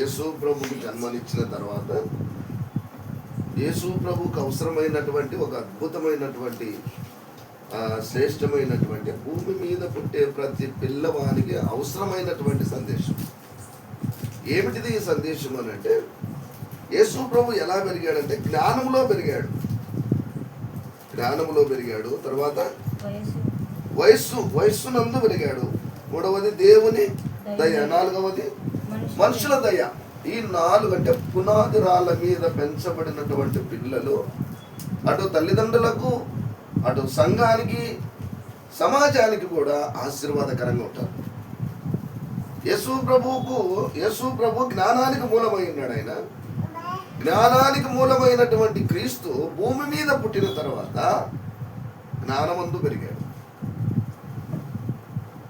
యేసు ప్రభుకి జన్మనిచ్చిన తర్వాత యేసు ప్రభుకు అవసరమైనటువంటి ఒక అద్భుతమైనటువంటి శ్రేష్టమైనటువంటి భూమి మీద పుట్టే ప్రతి పిల్లవానికి అవసరమైనటువంటి సందేశం. ఏమిటిది ఈ సందేశం అని అంటే యేసు ప్రభు ఎలా పెరిగాడంటే జ్ఞానంలో పెరిగాడు. జ్ఞానంలో పెరిగాడు తర్వాత వయసు. వయస్సు వయస్సునందు పెరిగాడు. మూడవది దేవుని దయ నాలుగవది మనుషుల దయ ఈ నాలుగు అంటే పునాది రాళ్ళ మీద పెంచబడినటువంటి పిల్లలు అటు తల్లిదండ్రులకు అటు సంఘానికి సమాజానికి కూడా ఆశీర్వాదకరంగా ఉంటారు. యేసు ప్రభువుకు యేసు ప్రభు జ్ఞానానికి మూలమై ఉన్నాడు ఆయన. జ్ఞానానికి మూలమైనటువంటి క్రీస్తు భూమి మీద పుట్టిన తర్వాత జ్ఞానమందు పెరిగాడు.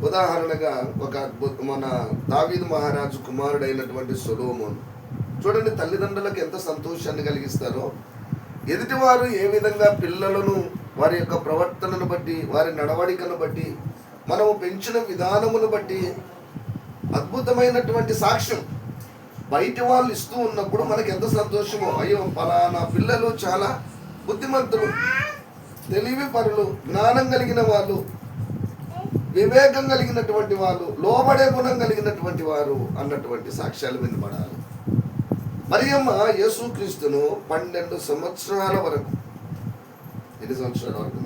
ఉదాహరణగా ఒక అద్భుత మన దావీదు మహారాజు కుమారుడైనటువంటి సొలోమోన్. చూడండి తల్లిదండ్రులకు ఎంత సంతోషాన్ని కలిగిస్తారో. ఎదుటివారు ఏ విధంగా పిల్లలను వారి యొక్క ప్రవర్తనను బట్టి వారి నడవడికను బట్టి మనము పెంచిన విధానమును బట్టి అద్భుతమైనటువంటి సాక్ష్యం బయటి వాళ్ళు ఇస్తూ ఉన్నప్పుడు మనకి ఎంత సంతోషమో. అయ్యో పలానా పిల్లలు చాలా బుద్ధిమంతులు తెలివి పరులు జ్ఞానం కలిగిన వాళ్ళు. వివేకం కలిగినటువంటి వాళ్ళు లోబడే గుణం కలిగినటువంటి వారు అన్నటువంటి సాక్ష్యాలు వినపడాలి మరియమ్మ యేసుక్రీస్తును పన్నెండు సంవత్సరాల వరకు ఎన్ని సంవత్సరాల వరకు?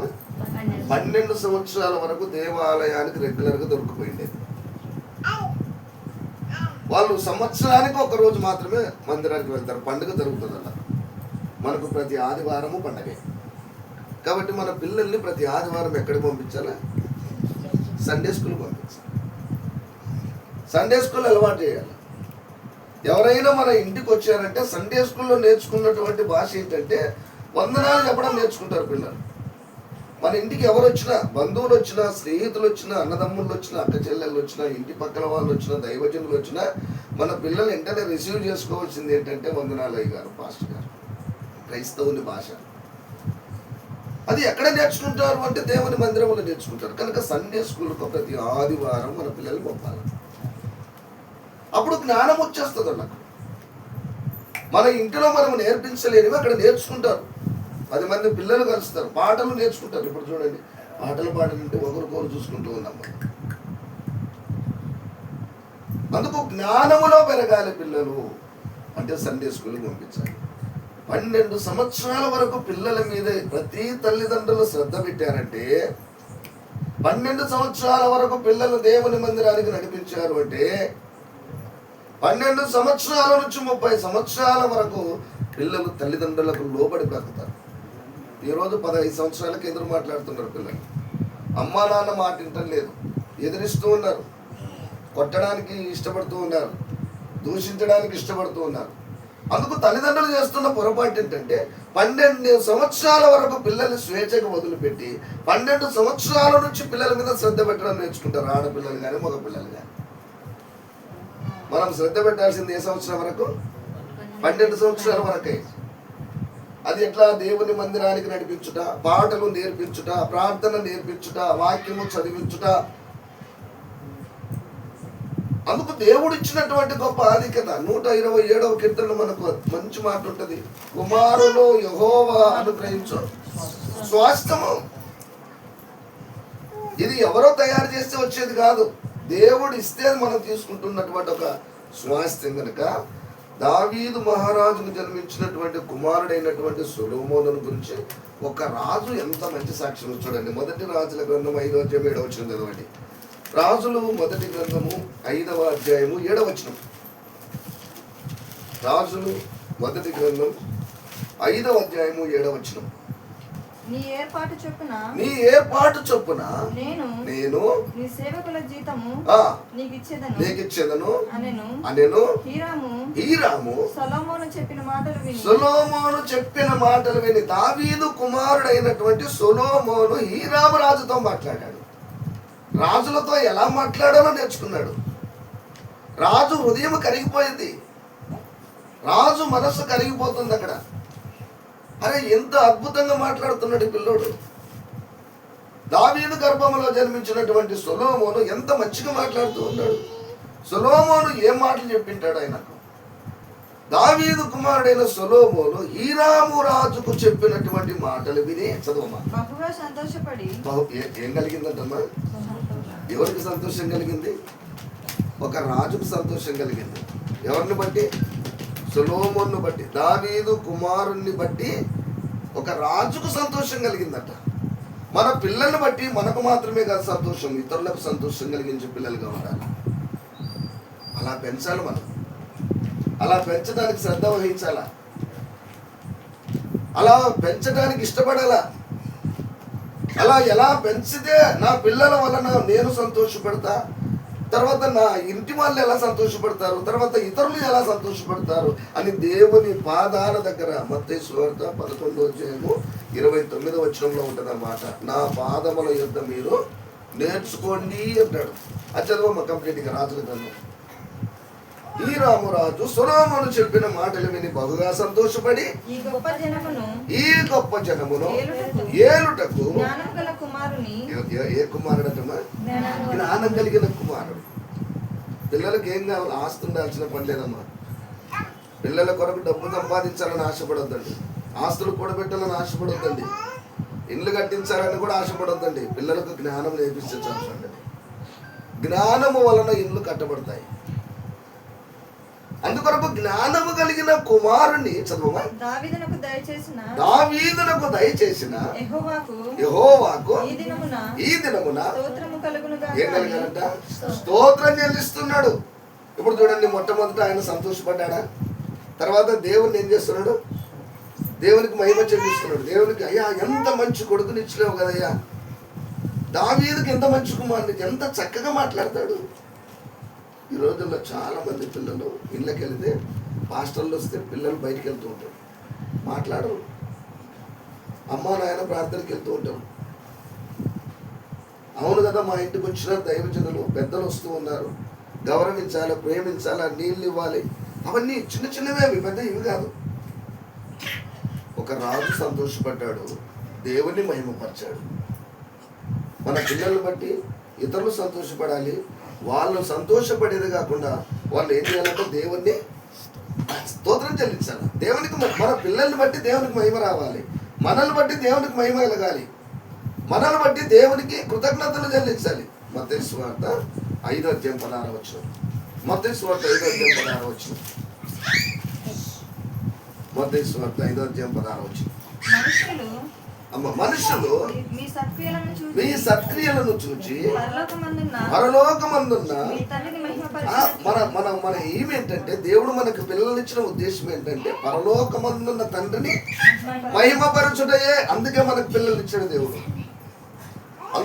పన్నెండు. సంవత్సరాల వరకు దేవాలయానికి రెగ్యులర్గా దొరికిపోయిండేది వాళ్ళు సంవత్సరానికి ఒక రోజు మాత్రమే మందిరానికి వెళ్తారు పండుగ జరుగుతుంది అలా మనకు ప్రతి ఆదివారము పండగే. కాబట్టి మన పిల్లల్ని ప్రతి ఆదివారం ఎక్కడికి పంపించాలా? సండే స్కూల్ పంపించాలి సండే స్కూల్ అలవాటు చేయాలి. ఎవరైనా మన ఇంటికి వచ్చారంటే సండే స్కూల్లో నేర్చుకున్నటువంటి భాష ఏంటంటే వందనాలు చెప్పడం నేర్చుకుంటారు పిల్లలు. మన ఇంటికి ఎవరు వచ్చినా బంధువులు వచ్చినా స్నేహితులు వచ్చినా అన్నదమ్ముళ్ళు వచ్చినా అక్క చెల్లెళ్ళు వచ్చినా ఇంటి పక్కన వాళ్ళు వచ్చినా దైవజనులు వచ్చినా మన పిల్లలు వెంటనే రిసీవ్ చేసుకోవాల్సింది ఏంటంటే వందనాలయ్య గారు పాస్టర్ గారు. క్రైస్తవుని భాష. అది ఎక్కడ నేర్చుకుంటారు అంటే దేవుని మందిరంలో నేర్చుకుంటారు. కనుక సండే స్కూల్కు ప్రతి ఆదివారం మన పిల్లలు పంపాలి. అప్పుడు జ్ఞానం వచ్చేస్తుంది వాళ్ళకు. మన ఇంటిలో మనం నేర్పించలేనివి అక్కడ నేర్చుకుంటారు. పది మంది పిల్లలు కలుస్తారు. పాటలు నేర్చుకుంటారు. ఇప్పుడు చూడండి. పాటలు పాడాలంటే ఒకరికొకరు చూసుకుంటూ ఉన్నాం మనం అందుకు జ్ఞానములో పెరగాలి పిల్లలు. అంటే సండే స్కూల్కి పంపించాలి. పన్నెండు సంవత్సరాల వరకు పిల్లల మీద ప్రతి తల్లిదండ్రులు శ్రద్ధ పెట్టారంటే పన్నెండు సంవత్సరాల వరకు పిల్లలు దేవుని మందిరానికి నడిపించారు అంటే పన్నెండు సంవత్సరాల నుంచి ముప్పై సంవత్సరాల వరకు పిల్లలు తల్లిదండ్రులకు లోబడి బ్రతుకుతారు. ఈరోజు పదహైదు సంవత్సరాలకి ఎదురు మాట్లాడుతున్నారు పిల్లలు. అమ్మా నాన్న మాట లేదు ఎదిరిస్తూ ఉన్నారు. కొట్టడానికి ఇష్టపడుతూ ఉన్నారు. దూషించడానికి ఇష్టపడుతూ ఉన్నారు. అందుకు తల్లిదండ్రులు చేస్తున్న పొరపాటు ఏంటంటే పన్నెండు సంవత్సరాల వరకు పిల్లల్ని స్వేచ్ఛకు వదిలిపెట్టి పన్నెండు సంవత్సరాల నుంచి పిల్లల మీద శ్రద్ధ పెట్టడం నేర్చుకుంటారు ఆడపిల్లలు కానీ మగ పిల్లలు కానీ మనం శ్రద్ధ పెట్టాల్సింది ఏ సంవత్సరం వరకు? పన్నెండు సంవత్సరాల వరకే. అది ఎట్లా? దేవుని మందిరానికి నడిపించుట పాటలు నేర్పించుట ప్రార్థన నేర్పించుట వాక్యము చదివించుట అందుకు దేవుడు ఇచ్చినటువంటి గొప్ప ఆధిక్యత. నూట ఇరవై ఏడవ కీర్తనలో మనకు మంచి మాట ఉంటది కుమారులు యహోవా అనుగ్రహించు. స్వాస్థము ఇది ఎవరో తయారు చేస్తే వచ్చేది కాదు. దేవుడు ఇస్తే మనం తీసుకుంటున్నటువంటి ఒక స్వాస్థ్యం కనుక దావీదు మహారాజుకు జన్మించినటువంటి కుమారుడైనటువంటి సులోమోను గురించి ఒక రాజు ఎంత మంచి సాక్ష్యం చూడండి మొదటి రాజుల గ్రంథం ఐదో అధ్యాయం ఏడవ వచ్చిన చదవండి. రాజులు మొదటి గ్రంథము ఐదవ అధ్యాయము ఏడవ వచనం రాజులు మొదటి గ్రంథం ఐదవ అధ్యాయము ఏడవ వచనం నీ ఏర్పాటు చొప్పున? నీ ఏర్పాటు చొప్పున? నేను నేను నీ సేవకుల జీతము ఆ నీకు ఇచ్చేదను నీకిచ్చేదను అనెను. అనెను. హీరాము హీరాము సొలొమోను చెప్పిన మాటలు విని. సొలోమోను చెప్పిన మాటలు విని దావీదు కుమారుడైనటువంటి సొలోమోను హీరాము రాజుతో మాట్లాడాడు. రాజులతో ఎలా మాట్లాడాలో నేర్చుకున్నాడు. రాజు హృదయం కరిగిపోయింది. రాజు మనస్సు కరిగిపోతుంది అక్కడ. అరే ఎంత అద్భుతంగా మాట్లాడుతున్నాడు పిల్లోడు. దావీదు గర్భంలో జన్మించినటువంటి సులోమోను ఎంత మంచిగా మాట్లాడుతూ ఉన్నాడు. సులోమోను ఏం మాటలు చెప్పింటాడు ఆయనకు? దావీదు కుమారుడైన సొలోమోను హీరాము రాజుకు చెప్పినటువంటి మాటలు విని చదవమా? బహుగా సంతోషపడి. ఏం కలిగిందంటమ్మా? ఎవరికి సంతోషం కలిగింది? ఒక రాజుకు సంతోషం కలిగింది. ఎవరిని బట్టి? సులోమోన్ను బట్టి దావీదు కుమారుణ్ణి బట్టి ఒక రాజుకు సంతోషం కలిగిందట. మన పిల్లల్ని బట్టి మనకు మాత్రమే కాదు సంతోషం ఇతరులకు సంతోషం కలిగించే పిల్లలుగా ఉండాలి. అలా పెంచాలి మనం. అలా పెంచడానికి శ్రద్ధ వహించాలా? అలా పెంచడానికి ఇష్టపడాలా? అలా ఎలా పెంచితే నా పిల్లల వలన నేను సంతోషపడతా? తర్వాత నా ఇంటి వాళ్ళు ఎలా సంతోషపడతారు? తర్వాత ఇతరులు ఎలా సంతోషపడతారు? అని దేవుని పాదాల దగ్గర మత్తే సువార్త పదకొండు అధ్యాయము ఇరవై తొమ్మిదో వచనంలో ఉంటుంది అన్నమాట నా పాదముల యుద్ధ మీరు నేర్చుకోండి అంటాడు. అది చదవమ్మ కంప్లీట్గా రాజుల గ్రంథం. ఈ రామురాజు సురామును చెప్పిన మాటలు విని బహుగా సంతోషపడి ఈ గొప్ప జనమును ఈ గొప్ప జనమును ఏలుటకు ఏ- కుమారుడటమ్మా? జ్ఞానం కలిగిన కుమారుడు. పిల్లలకి ఏం కావాలి? ఆస్తి ఉండాల్సిన పని లేదమ్మా. పిల్లల కొరకు డబ్బు సంపాదించాలని ఆశపడొద్దండి. ఆస్తులు కూడబెట్టాలని ఆశపడొద్దండి. ఇండ్లు కట్టించాలని కూడా ఆశపడొద్దండి. పిల్లలకు జ్ఞానం నేర్పిస్తే చాలండి జ్ఞానము వలన ఇండ్లు కట్టబడతాయి. అందుకొరకు జ్ఞానము కలిగిన కుమారుని చదువు దావీదునకు దయచేసిన దావీదునకు దయచేసిన యెహోవాకు యెహోవాకు ఈ దినమున ఈ దినమున స్తోత్రము కలుగును ఏం కలిగారంట స్తోత్రం చెల్లిస్తున్నాడు. ఇప్పుడు చూడండి మొట్టమొదట ఆయన సంతోషపడ్డాడా? తర్వాత దేవుని ఏం చేస్తున్నాడు? దేవునికి మహిమ చెల్లిస్తున్నాడు. దేవునికి అయ్యా ఎంత మంచి కొడుకుని ఇచ్చినావు కదయ్యా. దావీదుకి ఎంత మంచి కుమారునికి ఎంత చక్కగా మాట్లాడతాడు. ఈ రోజుల్లో చాలామంది పిల్లలు ఇళ్ళకి వెళితే హాస్టల్లో వస్తే పిల్లలు బయటికి వెళ్తూ ఉంటారు. మాట్లాడరు. అమ్మ నాయన ప్రార్థనకి వెళ్తూ ఉంటారు. అవును కదా మా ఇంటికి వచ్చిన దైవజనులు పెద్దలు వస్తూ ఉన్నారు. గౌరవించాలి ప్రేమించాలి నీళ్ళు ఇవ్వాలి అవన్నీ చిన్న చిన్నవే అవి పెద్ద ఇవి కాదు. ఒక రాజు సంతోషపడ్డాడు దేవుని మహిమపరిచాడు. మన పిల్లల్ని బట్టి ఇతరులు సంతోషపడాలి వాళ్ళు సంతోషపడేది కాకుండా వాళ్ళు ఏం చేయాలంటే దేవుణ్ణి స్తోత్రం చెల్లించాలి. దేవునికి మన పిల్లల్ని బట్టి దేవునికి మహిమ రావాలి. మనల్ని బట్టి దేవునికి మహిమ కలగాలి. మనల్ని బట్టి దేవునికి కృతజ్ఞతలు చెల్లించాలి. మత్తయి స్వార్త ఐదో అధ్యాయం పదహారు వచ్చిన మత్తయి స్వార్త ఐదో అధ్యాయం పదహారు వచ్చిన మత్తయి ఐదో అధ్యాయం పదహారు వచ్చిన అమ్మ మనుషులు మీ సత్క్రియలను చూచి పరలోకమందున్న పరలోకమందున్న మీ తండ్రిని ఆ, మహిమపరిచి మన మన మన ఏమేంటంటే దేవుడు మనకు పిల్లలు ఇచ్చిన ఉద్దేశం ఏంటంటే పరలోకమందున్న తండ్రిని మహిమపరచుటయే అందుకే మనకు పిల్లలు ఇచ్చాడు దేవుడు.